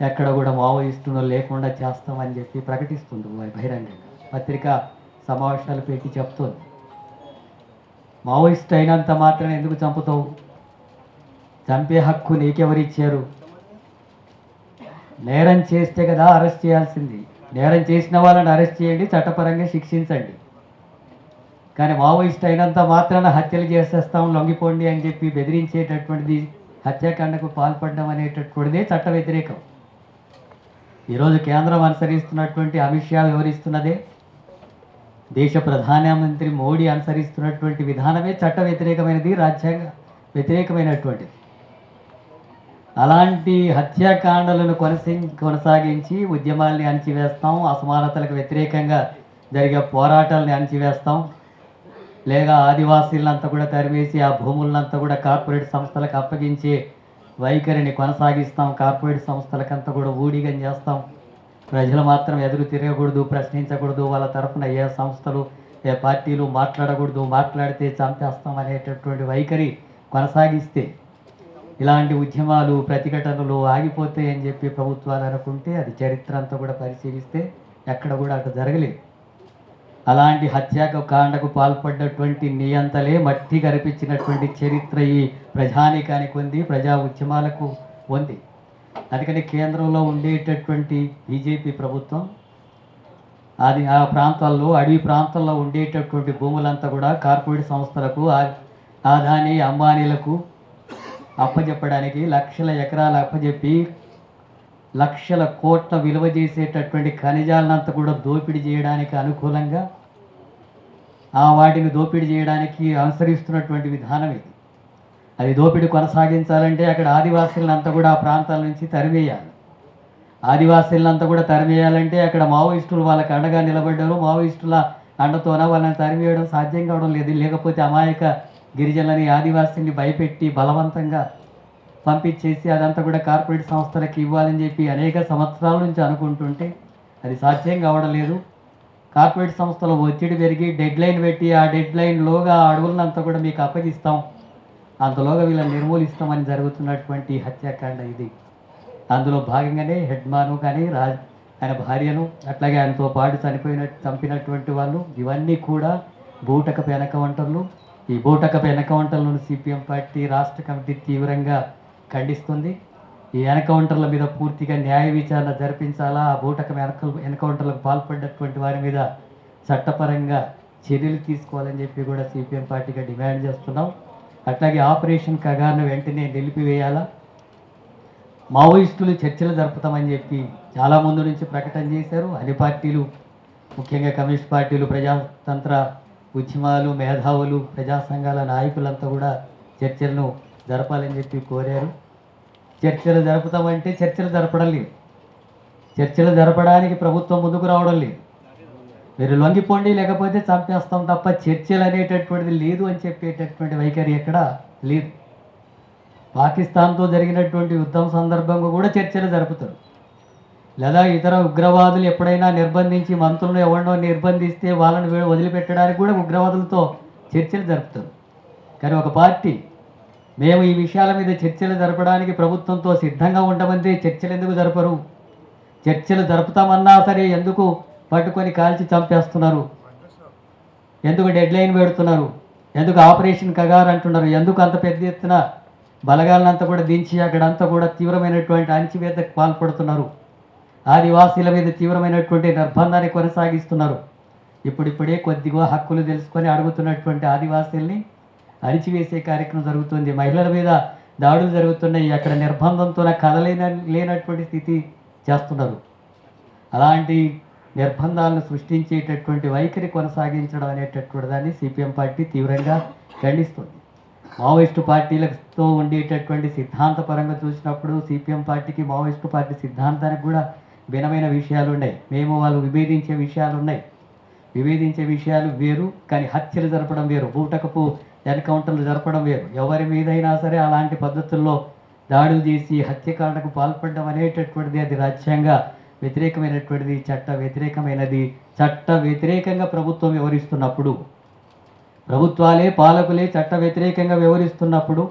ఎక్కడ కూడా మావోయిస్టును లేకుండా చేస్తామని చెప్పి ప్రకటిస్తుంది బహిరంగంగా. పత్రిక సమావేశాలు పెట్టి చెప్తోంది. మావోయిస్ట్ అయినంత మాత్రం ఎందుకు చంపుతావు? చంపే హక్కు నీకెవరిచ్చారు నేరం చేస్తే కదా అరెస్ట్ చేయాల్సింది. నేరం చేసిన వాళ్ళని అరెస్ట్ చేయండి చట్టపరంగా శిక్షించండి. కానీ మావోయిస్ట్ అయినంత మాత్రాన హత్యలు చేసేస్తాం లొంగిపోండి అని చెప్పి బెదిరించేటటువంటిది హత్యాకాండకు పాల్పడడం అనేటటువంటిదే చట్ట వ్యతిరేకం. ఈరోజు కేంద్రం అనుసరిస్తున్నటువంటి అమిత్ షా వివరిస్తున్నదే. దేశ ప్రధానమంత్రి మోడీ అనుసరిస్తున్నటువంటి విధానమే చట్ట వ్యతిరేకమైనది రాజ్యాంగ వ్యతిరేకమైనటువంటిది. అలాంటి హత్యాకాండలను కొనసి కొనసాగించి ఉద్యమాల్ని అణచివేస్తాం అసమానతలకు వ్యతిరేకంగా జరిగే పోరాటాలని అణచివేస్తాం. లేదా ఆదివాసీలంతా కూడా తరిమేసి ఆ భూములంతా కూడా కార్పొరేట్ సంస్థలకు అప్పగించే వైఖరిని కొనసాగిస్తాం. కార్పొరేట్ సంస్థలకంతా కూడా ఊడిగం చేస్తాం. ప్రజలు మాత్రం ఎదురు తిరగకూడదు ప్రశ్నించకూడదు. వాళ్ళ తరఫున ఏ సంస్థలు ఏ పార్టీలు మాట్లాడకూడదు మాట్లాడితే చంపేస్తాం అనేటటువంటి వైఖరి కొనసాగిస్తే ఇలాంటి ఉద్యమాలు ప్రతిఘటనలు ఆగిపోతాయి అని చెప్పి ప్రభుత్వాలు అనుకుంటే అది చరిత్ర అంతా కూడా పరిశీలిస్తే ఎక్కడ కూడా అటు జరగలేదు. అలాంటి హత్యాకు కాండకు పాల్పడ్డటువంటి నియంతలే మట్టి కనిపించినటువంటి చరిత్ర ఈ ప్రజానీకానికి ఉంది ప్రజా ఉద్యమాలకు ఉంది. అందుకని కేంద్రంలో ఉండేటటువంటి బీజేపీ ప్రభుత్వం అది ఆ ప్రాంతాల్లో అడవి ప్రాంతాల్లో ఉండేటటువంటి భూములంతా కూడా కార్పొరేట్ సంస్థలకు ఆ- ఆదాని అంబానీలకు అప్పజెప్పడానికి లక్షల ఎకరాలు అప్పజెప్పి లక్షల కోట్ల విలువ చేసేటటువంటి ఖనిజాలనంతా కూడా దోపిడీ చేయడానికి అనుకూలంగా ఆ వాటిని దోపిడీ చేయడానికి అనుసరిస్తున్నటువంటి విధానం ఇది. అది దోపిడీ కొనసాగించాలంటే అక్కడ ఆదివాసీలంతా కూడా ఆ ప్రాంతాల నుంచి తరిమేయాలి. ఆదివాసీలంతా కూడా తరిమేయాలంటే అక్కడ మావోయిస్టులు వాళ్ళకి అండగా నిలబడ్డారు మావోయిస్టుల అండతోన వాళ్ళని తరిమేయడం సాధ్యం కావడం లేదు. లేకపోతే అమాయక గిరిజనులని ఆదివాసీని భయపెట్టి బలవంతంగా పంపించేసి అదంతా కూడా కార్పొరేట్ సంస్థలకు ఇవ్వాలని చెప్పి అనేక సంవత్సరాల నుంచి అనుకుంటుంటే అది సాధ్యం కావడం లేదు. కార్పొరేట్ సంస్థలు ఒత్తిడి పెరిగి డెడ్ లైన్ పెట్టి ఆ డెడ్ లైన్లోగా అడవులనంతా కూడా మీకు అప్పగిస్తాం. అంతలోగా వీళ్ళని నిర్మూలిస్తామని జరుగుతున్నటువంటి హత్యాకాండ ఇది. అందులో భాగంగానే హెడ్మాను కానీ రాజ్ ఆయన భార్యను అట్లాగే ఆయనతో పాటు చనిపోయిన చంపినటువంటి వాళ్ళు ఇవన్నీ కూడా బూటక వెనక వంటలు ఈ బూటక బూటకపు వెనకవంటలను సిపిఎం పార్టీ రాష్ట్ర కమిటీ తీవ్రంగా ఖండిస్తుంది. ఈ ఎన్కౌంటర్ల మీద పూర్తిగా న్యాయ విచారణ జరిపించాలా? ఆ బూటకం వెనక ఎన్కౌంటర్లకు పాల్పడినటువంటి వారి మీద చట్టపరంగా చర్యలు తీసుకోవాలని చెప్పి కూడా సిపిఎం పార్టీగా డిమాండ్ చేస్తున్నాం. అట్లాగే ఆపరేషన్ కగార్ను వెంటనే నిలిపివేయాలా? మావోయిస్టులు చర్చలు జరుపుతామని చెప్పి చాలా ముందు నుంచి ప్రకటన చేశారు. అన్ని పార్టీలు ముఖ్యంగా కమ్యూనిస్ట్ పార్టీలు ప్రజాతంత్ర ఉద్యమాలు మేధావులు ప్రజా సంఘాల నాయకులంతా కూడా చర్చలను జరపాలని చెప్పి కోరారు. చర్చలు జరుపుతామంటే చర్చలు జరపడం లేదు. చర్చలు జరపడానికి ప్రభుత్వం ముందుకు రావడం లేదు. మీరు లొంగిపోండి లేకపోతే చంపేస్తాం తప్ప చర్చలు అనేటటువంటిది లేదు అని చెప్పేటటువంటి వైఖరి ఎక్కడ లేదు. పాకిస్తాన్తో జరిగినటువంటి యుద్ధం సందర్భంగా కూడా చర్చలు జరుపుతారు. లేదా ఇతర ఉగ్రవాదులు ఎప్పుడైనా నిర్బంధించి మంత్రులను ఎవరినో నిర్బంధిస్తే వాళ్ళని వదిలిపెట్టడానికి కూడా ఉగ్రవాదులతో చర్చలు జరుపుతారు. కానీ ఒక పార్టీ మేము ఈ విషయాల మీద చర్చలు జరపడానికి ప్రభుత్వంతో సిద్ధంగా ఉండమంటే చర్చలు ఎందుకు జరపరు? చర్చలు జరుపుతామన్నా సరే ఎందుకు పట్టుకొని కాల్చి చంపేస్తున్నారు? ఎందుకు డెడ్ లైన్ పెడుతున్నారు? ఎందుకు ఆపరేషన్ కగారు అంటున్నారు? ఎందుకు అంత పెద్ద ఎత్తున బలగాలనంతా కూడా దించి అక్కడంతా కూడా తీవ్రమైనటువంటి అణచివేతకు పాల్పడుతున్నారు? ఆదివాసీల మీద తీవ్రమైనటువంటి నిర్బంధాన్ని కొనసాగిస్తున్నారు? ఇప్పుడిప్పుడే కొద్దిగా హక్కులు తెలుసుకొని అడుగుతున్నటువంటి ఆదివాసీల్ని అణిచివేసే కార్యక్రమం జరుగుతుంది. మహిళల మీద దాడులు జరుగుతున్నాయి. అక్కడ నిర్బంధంతో కదలేన లేనటువంటి స్థితి చేస్తున్నారు. అలాంటి నిర్బంధాలను సృష్టించేటటువంటి వైఖరి కొనసాగించడం అనేటటువంటి దాన్ని సిపిఎం పార్టీ తీవ్రంగా ఖండిస్తుంది. మావోయిస్టు పార్టీలతో ఉండేటటువంటి సిద్ధాంతపరంగా చూసినప్పుడు సిపిఎం పార్టీకి మావోయిస్టు పార్టీ సిద్ధాంతానికి కూడా భిన్నమైన విషయాలు ఉన్నాయి మేము వాళ్ళు విభేదించే విషయాలు ఉన్నాయి నివేదించే విషయాలు వేరు కానీ హత్యలు జరపడం వేరు బూటకపు ఎన్కౌంటర్లు జరపడం వేరు. ఎవరి మీదైనా సరే అలాంటి పద్ధతుల్లో దాడులు చేసి హత్యకాండకు పాల్పడడం అనేటటువంటిది అది రాజ్యాంగ వ్యతిరేకమైనటువంటిది చట్ట వ్యతిరేకమైనది. చట్ట వ్యతిరేకంగా ప్రభుత్వం వ్యవహరిస్తున్నప్పుడు ప్రభుత్వాలే పాలకులే చట్ట వ్యతిరేకంగా వ్యవహరిస్తున్నప్పుడు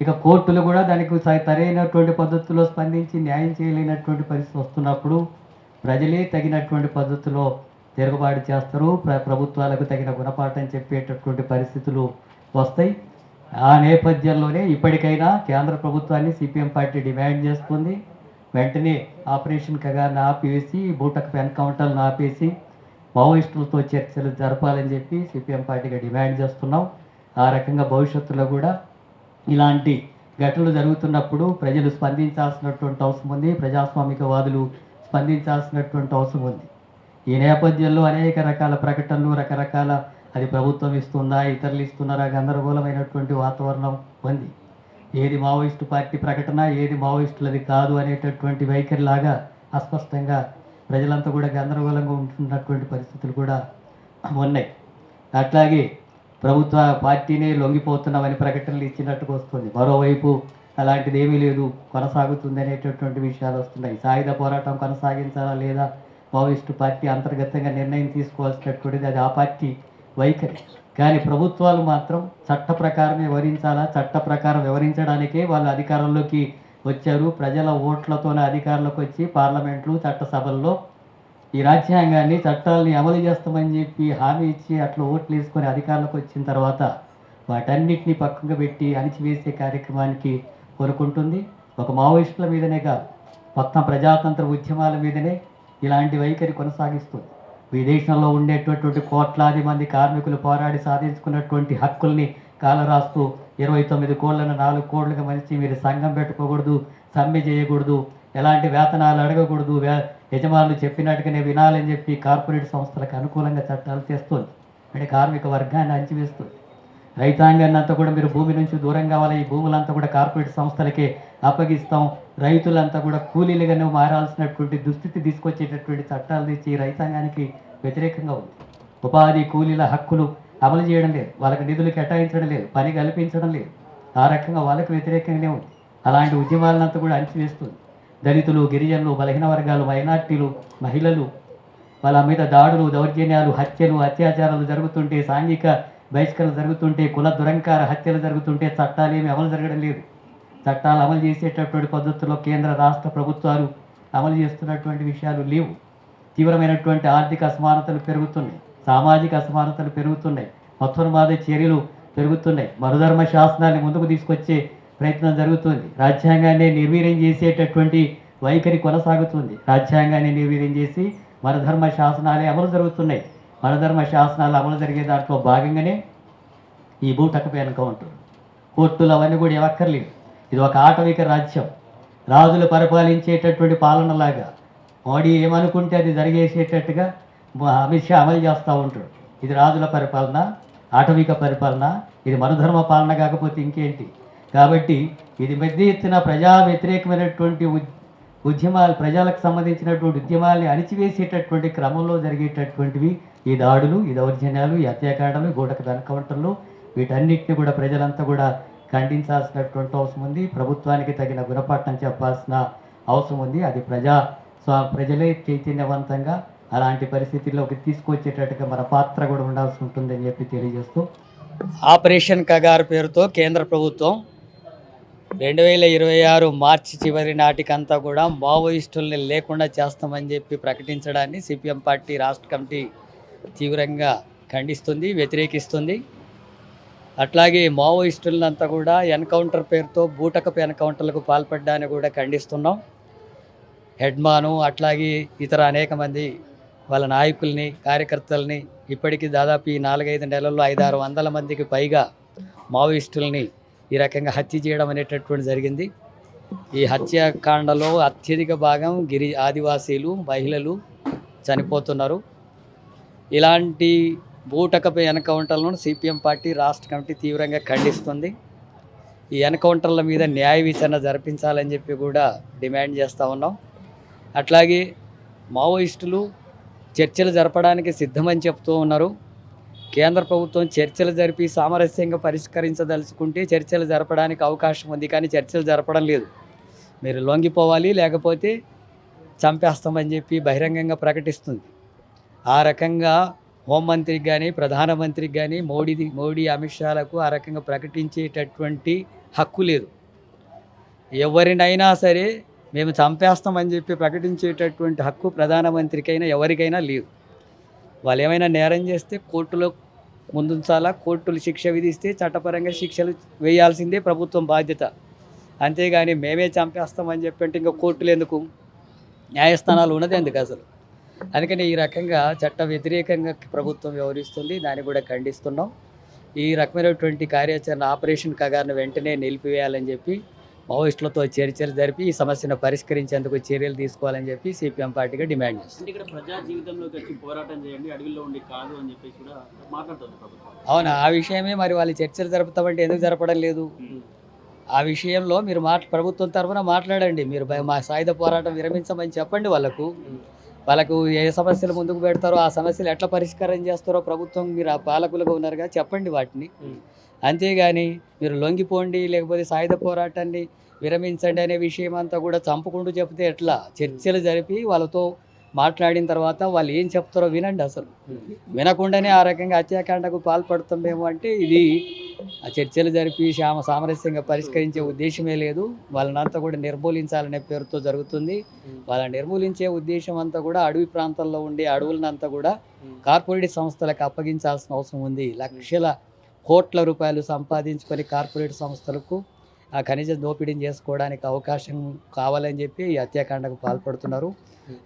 ఇక కోర్టులు కూడా దానికి సరైనటువంటి పద్ధతిలో స్పందించి న్యాయం చేయలేనటువంటి పరిస్థితి వస్తున్నప్పుడు ప్రజలే తగినటువంటి పద్ధతిలో తిరుగుబాటు చేస్తారు. ప్ర ప్రభుత్వాలకు తగిన గుణపాఠం చెప్పేటటువంటి పరిస్థితులు వస్తాయి. ఆ నేపథ్యంలోనే ఇప్పటికైనా కేంద్ర ప్రభుత్వాన్ని సిపిఎం పార్టీ డిమాండ్ చేస్తుంది. వెంటనే ఆపరేషన్ కగాన్ని ఆపేసి బూటకు ఎన్కౌంటర్లను ఆపేసి మావోయిస్టులతో చర్చలు జరపాలని చెప్పి సిపిఎం పార్టీగా డిమాండ్ చేస్తున్నాం. ఆ రకంగా భవిష్యత్తులో కూడా ఇలాంటి ఘటనలు జరుగుతున్నప్పుడు ప్రజలు స్పందించాల్సినటువంటి అవసరం ఉంది. ప్రజాస్వామికవాదులు స్పందించాల్సినటువంటి అవసరం ఉంది. ఈ నేపథ్యంలో అనేక రకాల ప్రకటనలు రకరకాల అది ప్రభుత్వం ఇస్తుందా ఇతరులు ఇస్తున్నారా గందరగోళమైనటువంటి వాతావరణం ఉంది. ఏది మావోయిస్టు పార్టీ ప్రకటన ఏది మావోయిస్టులది కాదు అనేటటువంటి వైఖరిలాగా అస్పష్టంగా ప్రజలంతా కూడా గందరగోళంగా ఉంటున్నటువంటి పరిస్థితులు కూడా ఉన్నాయి. అట్లాగే ప్రభుత్వ పార్టీనే లొంగిపోతున్నామని ప్రకటనలు ఇచ్చినట్టుగా వస్తుంది. మరోవైపు అలాంటిది ఏమీ లేదు కొనసాగుతుంది అనేటటువంటి విషయాలు వస్తున్నాయి. సాయుధ పోరాటం కొనసాగించాలా లేదా మావోయిస్టు పార్టీ అంతర్గతంగా నిర్ణయం తీసుకోవాల్సినటువంటిది అది ఆ పార్టీ వైఖరి. కానీ ప్రభుత్వాలు మాత్రం చట్ట ప్రకారమే వివరించాలా చట్ట ప్రకారం వివరించడానికే వాళ్ళు అధికారంలోకి వచ్చారు. ప్రజల ఓట్లతోనే అధికారంలోకి వచ్చి పార్లమెంట్లు చట్టసభల్లో ఈ రాజ్యాంగాన్ని చట్టాలని అమలు చేస్తామని చెప్పి హామీ ఇచ్చి అట్లా ఓట్లు వేసుకొని అధికారంలోకి వచ్చిన తర్వాత వాటన్నిటిని పక్కన పెట్టి అణిచివేసే కార్యక్రమానికి కోరుకుంటుంది ఒక మావోయిస్టుల మీదనే కాదు మొత్తం ప్రజాతంత్ర ఉద్యమాల మీదనే ఇలాంటి వైఖరి కొనసాగిస్తుంది. విదేశంలో ఉండేటటువంటి కోట్లాది మంది కార్మికులు పోరాడి సాధించుకున్నటువంటి హక్కుల్ని కాలరాస్తూ ఇరవై తొమ్మిది కోళ్ళను నాలుగు కోళ్ళుగా మంచి మీరు సంఘం పెట్టుకోకూడదు సమ్మె చేయకూడదు ఎలాంటి వేతనాలు అడగకూడదు యజమానులు చెప్పినట్టుగానే వినాలని చెప్పి కార్పొరేట్ సంస్థలకు అనుకూలంగా చట్టాలు చేస్తుంది అంటే కార్మిక వర్గాన్ని అంచివేస్తుంది. రైతాంగాన్ని అంతా కూడా మీరు భూమి నుంచి దూరం కావాలి. ఈ భూములంతా కూడా కార్పొరేట్ సంస్థలకే అప్పగిస్తాం. రైతులంతా కూడా కూలీలుగానే మారాల్సినటువంటి దుస్థితి తీసుకొచ్చేటటువంటి చట్టాలు తెచ్చి రైతాంగానికి వ్యతిరేకంగా ఉంది. ఉపాధి కూలీల హక్కులు అమలు చేయడం లేదు. వాళ్ళకి నిధులు కేటాయించడం లేదు. పని కల్పించడం లేదు. ఆ రకంగా వాళ్ళకి వ్యతిరేకంగానే ఉంది. అలాంటి ఉద్యమాలంతా కూడా అణిచివేస్తుంది. దళితులు గిరిజనులు బలహీన వర్గాలు మైనార్టీలు మహిళలు వాళ్ళ మీద దాడులు దౌర్జన్యాలు హత్యలు అత్యాచారాలు జరుగుతుంటే సాంఘిక బహిష్కరణ జరుగుతుంటే కుల దురంకార హత్యలు జరుగుతుంటే చట్టాలు ఏమి అమలు జరగడం లేదు. చట్టాలు అమలు చేసేటటువంటి పద్ధతుల్లో కేంద్ర రాష్ట్ర ప్రభుత్వాలు అమలు చేస్తున్నటువంటి విషయాలు లేవు. తీవ్రమైనటువంటి ఆర్థిక అసమానతలు పెరుగుతున్నాయి. సామాజిక అసమానతలు పెరుగుతున్నాయి. మొత్తమాద చర్యలు పెరుగుతున్నాయి. మరుధర్మ శాసనాన్ని ముందుకు తీసుకొచ్చే ప్రయత్నం జరుగుతుంది. రాజ్యాంగాన్ని నిర్వీర్యం చేసేటటువంటి వైఖరి కొనసాగుతుంది. రాజ్యాంగాన్ని నిర్వీర్యం చేసి మరధర్మ శాసనాలే అమలు జరుగుతున్నాయి. పరధర్మ శాసనాలు అమలు జరిగే దాంట్లో భాగంగానే ఈ బూటకపై ఎన్కౌంటర్ కోర్టులు అవన్నీ కూడా ఇవ్వక్కర్లేదు ఇది ఒక ఆటవిక రాజ్యం. రాజులు పరిపాలించేటటువంటి పాలనలాగా. మోడీ ఏమనుకుంటే అది జరిగేసేటట్టుగా అమిత్ షా అమలు చేస్తూ ఉంటాడు. ఇది రాజుల పరిపాలన ఆటవిక పరిపాలన ఇది మనుధర్మ పాలన కాకపోతే ఇంకేంటి? కాబట్టి ఇది పెద్ద ఎత్తున ప్రజా వ్యతిరేకమైనటువంటి ఉద్- ఉద్యమాలు ప్రజలకు సంబంధించినటువంటి ఉద్యమాల్ని అణిచివేసేటటువంటి క్రమంలో జరిగేటటువంటివి ఈ దాడులు ఈ దౌర్జన్యాలు ఈ హత్యాకాండలు గోడకు దనకవంటలు వీటన్నిటిని కూడా ప్రజలంతా కూడా ఖండించాల్సినటువంటి అవసరం ఉంది. ప్రభుత్వానికి తగిన గుణపాఠం చెప్పాల్సిన అవసరం ఉంది. అది ప్రజా స్వా ప్రజలే చైతన్యవంతంగా అలాంటి పరిస్థితుల్లోకి తీసుకొచ్చేటట్టుగా మన పాత్ర కూడా ఉండాల్సి ఉంటుందని చెప్పి తెలియజేస్తూ ఆపరేషన్ కగారు పేరుతో కేంద్ర ప్రభుత్వం రెండు వేల ఇరవై ఆరు మార్చి చివరి నాటికంతా కూడా మావోయిస్టుల్ని లేకుండా చేస్తామని చెప్పి ప్రకటించడాన్ని సిపిఎం పార్టీ రాష్ట్ర కమిటీ తీవ్రంగా ఖండిస్తుంది వ్యతిరేకిస్తుంది. అట్లాగే మావోయిస్టులంతా కూడా ఎన్కౌంటర్ పేరుతో బూటకపు ఎన్కౌంటర్లకు పాల్పడ్డాన్ని కూడా ఖండిస్తున్నాం. హెడ్మాను అట్లాగే ఇతర అనేక మంది వాళ్ళ నాయకుల్ని కార్యకర్తల్ని ఇప్పటికీ దాదాపు ఈ నాలుగైదు నెలల్లో ఐదారు వందల మందికి పైగా మావోయిస్టుల్ని ఈ రకంగా హత్య చేయడం అనేటటువంటి జరిగింది. ఈ హత్యాకాండలో అత్యధిక భాగం గిరి ఆదివాసీలు మహిళలు చనిపోతున్నారు. ఇలాంటి బూటకపు ఎన్కౌంటర్లను సిపిఎం పార్టీ రాష్ట్ర కమిటీ తీవ్రంగా ఖండిస్తుంది. ఈ ఎన్కౌంటర్ల మీద న్యాయ విచారణ జరిపించాలని చెప్పి కూడా డిమాండ్ చేస్తూ ఉన్నాం. అట్లాగే మావోయిస్టులు చర్చలు జరపడానికి సిద్ధమని చెప్తూ ఉన్నారు. కేంద్ర ప్రభుత్వం చర్చలు జరిపి సామరస్యంగా పరిష్కరించదలుచుకుంటే చర్చలు జరపడానికి అవకాశం ఉంది కానీ చర్చలు జరపడం లేదు. మీరు లొంగిపోవాలి లేకపోతే చంపేస్తామని చెప్పి బహిరంగంగా ప్రకటిస్తుంది. ఆ రకంగా హోంమంత్రికి కానీ ప్రధానమంత్రికి కానీ మోడీ మోడీ అమిత్ షాలకు ఆ రకంగా ప్రకటించేటటువంటి హక్కు లేదు. ఎవరినైనా సరే మేము చంపేస్తామని చెప్పి ప్రకటించేటటువంటి హక్కు ప్రధానమంత్రికైనా ఎవరికైనా లేదు. వాళ్ళు ఏమైనా నేరం చేస్తే కోర్టులో ముందుంచాలా? కోర్టులు శిక్ష విధిస్తే చట్టపరంగా శిక్షలు వేయాల్సిందే ప్రభుత్వం బాధ్యత. అంతేగాని మేమే చంపేస్తామని చెప్పి అంటే ఇంకా కోర్టులు ఎందుకు? న్యాయస్థానాలు ఉన్నది ఎందుకు అసలు? అందుకని ఈ రకంగా చట్ట వ్యతిరేకంగా ప్రభుత్వం వ్యవహరిస్తుంది. దాన్ని కూడా ఖండిస్తున్నాం. ఈ రకమైనటువంటి కార్యాచరణ ఆపరేషన్ కగారిని వెంటనే నిలిపివేయాలని చెప్పి మావోయిస్టులతో చర్చలు జరిపి ఈ సమస్యను పరిష్కరించేందుకు చర్యలు తీసుకోవాలని చెప్పి సిపిఎం పార్టీగా డిమాండ్ చేస్తుంది. అంటే ఇక్కడ ప్రజా జీవితంలోకి వచ్చి పోరాటం చేయండి అడవిలో ఉండి కాదు అని చెప్పేసి కూడా మాట్లాడుతుంది ప్రభుత్వం. అవును? ఆ విషయమే మరి వాళ్ళు చర్చలు జరుపుతామంటే ఎందుకు జరపడం లేదు? ఆ విషయంలో మీరు మాట ప్రభుత్వం తరఫున మాట్లాడండి. మీరు మా సాయుధ పోరాటం విరమించమని చెప్పండి వాళ్ళకు. వాళ్ళకు ఏ సమస్యలు ముందుకు పెడతారో ఆ సమస్యలు ఎట్లా పరిష్కారం చేస్తారో ప్రభుత్వం మీరు ఆ పాలకులుగా ఉన్నారుగా చెప్పండి వాటిని. అంతేగాని మీరు లొంగిపోండి లేకపోతే సాయుధ పోరాటాన్ని విరమించండి అనే విషయం అంతా కూడా చంపుకుంటూ చెప్తే ఎట్లా? చర్చలు జరిపి వాళ్ళతో మాట్లాడిన తర్వాత వాళ్ళు ఏం చెప్తారో వినండి అసలు. వినకుండానే ఆ రకంగా హత్యాకాండకు పాల్పడుతున్నామేమో అంటే ఇది ఆ చర్చలు జరిపి శ్యామ సామరస్యంగా పరిష్కరించే ఉద్దేశమే లేదు. వాళ్ళనంతా కూడా నిర్మూలించాలనే పేరుతో జరుగుతుంది. వాళ్ళని నిర్మూలించే ఉద్దేశం అంతా కూడా అడవి ప్రాంతాల్లో ఉండే అడవులనంతా కూడా కార్పొరేట్ సంస్థలకు అప్పగించాల్సిన అవసరం ఉంది. లక్షల కోట్ల రూపాయలు సంపాదించుకొని కార్పొరేట్ సంస్థలకు ఆ ఖనిజ దోపిడీని చేసుకోవడానికి అవకాశం కావాలని చెప్పి ఈ హత్యాకాండకు పాల్పడుతున్నారు.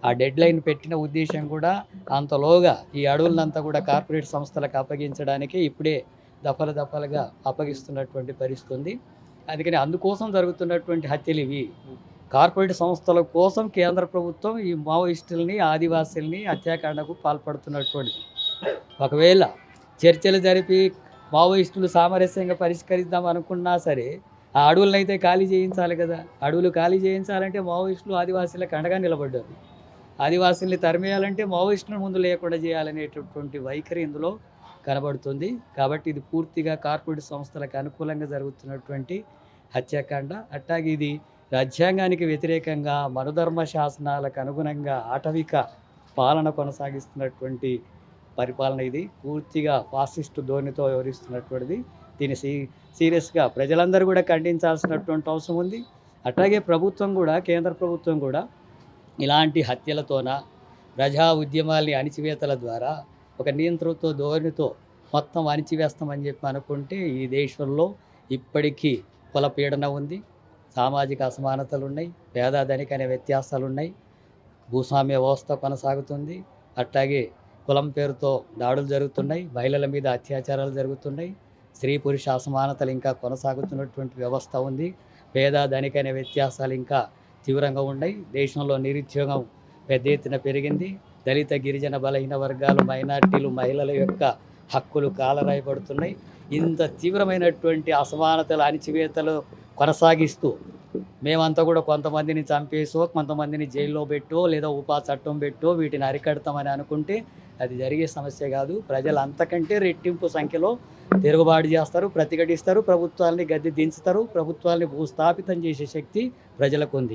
ఆ డెడ్ లైన్ పెట్టిన ఉద్దేశం కూడా అంతలోగా ఈ అడవులనంతా కూడా కార్పొరేట్ సంస్థలకు అప్పగించడానికి ఇప్పుడే దఫల దఫలుగా అప్పగిస్తున్నటువంటి పరిస్థితుంది. అందుకని అందుకోసం జరుగుతున్నటువంటి హత్యలు ఇవి. కార్పొరేట్ సంస్థల కోసం కేంద్ర ప్రభుత్వం ఈ మావోయిస్టుల్ని ఆదివాసీల్ని హత్యాకాండకు పాల్పడుతున్నటువంటిది. ఒకవేళ చర్చలు జరిపి మావోయిస్టులు సామరస్యంగా పరిష్కరిద్దాం అనుకున్నా సరే ఆ అడవులను అయితే ఖాళీ చేయించాలి కదా. అడవులు ఖాళీ చేయించాలంటే మావోయిస్టులు ఆదివాసీలకు అండగా నిలబడ్డారు. ఆదివాసుల్ని తరిమేయాలంటే మావోయిస్టులను ముందు లేకుండా చేయాలనేటటువంటి వైఖరి ఇందులో కనబడుతుంది. కాబట్టి ఇది పూర్తిగా కార్పొరేట్ సంస్థలకు అనుకూలంగా జరుగుతున్నటువంటి హత్యాకాండ. అట్లాగే ఇది రాజ్యాంగానికి వ్యతిరేకంగా మనుధర్మ శాసనాలకు అనుగుణంగా ఆటవిక పాలన కొనసాగిస్తున్నటువంటి పరిపాలన ఇది. పూర్తిగా ఫాసిస్ట్ ధోనితో వ్యవహరిస్తున్నటువంటిది. దీన్ని సీ సీరియస్గా ప్రజలందరూ కూడా ఖండించాల్సినటువంటి అవసరం ఉంది. అట్లాగే ప్రభుత్వం కూడా కేంద్ర ప్రభుత్వం కూడా ఇలాంటి హత్యలతోన ప్రజా ఉద్యమాల్ని అణిచివేతల ద్వారా ఒక నియంతృత్వ ధోరణితో మొత్తం అణిచివేస్తామని చెప్పి అనుకుంటే ఈ దేశంలో ఇప్పటికీ కుల పీడన ఉంది. సామాజిక అసమానతలు ఉన్నాయి పేద ధనిక అనే వ్యత్యాసాలు ఉన్నాయి భూస్వామ్య వ్యవస్థ కొనసాగుతుంది. అట్లాగే కులం పేరుతో దాడులు జరుగుతున్నాయి మహిళల మీద అత్యాచారాలు జరుగుతున్నాయి. స్త్రీ పురుష అసమానతలు ఇంకా కొనసాగుతున్నటువంటి వ్యవస్థ ఉంది. పేద ధనికైన వ్యత్యాసాలు ఇంకా తీవ్రంగా ఉన్నాయి. దేశంలో నిరుద్యోగం పెద్ద ఎత్తున పెరిగింది. దళిత గిరిజన బలహీన వర్గాలు మైనార్టీలు మహిళల యొక్క హక్కులు కాలరాయబడుతున్నాయి. ఇంత తీవ్రమైనటువంటి అసమానతలు అణిచివేతలు కొనసాగిస్తూ మేమంతా కూడా కొంతమందిని చంపేసో కొంతమందిని జైల్లో పెట్టో లేదా ఉపా చట్టం పెట్టో వీటిని అరికడతామని అనుకుంటే అది జరిగే సమస్య కాదు. ప్రజలు అంతకంటే రెట్టింపు సంఖ్యలో తిరుగుబాటు చేస్తారు ప్రతిఘటిస్తారు ప్రభుత్వాల్ని గద్దె దించుతారు ప్రభుత్వాల్ని భూస్థాపితం చేసే శక్తి ప్రజలకు ఉంది.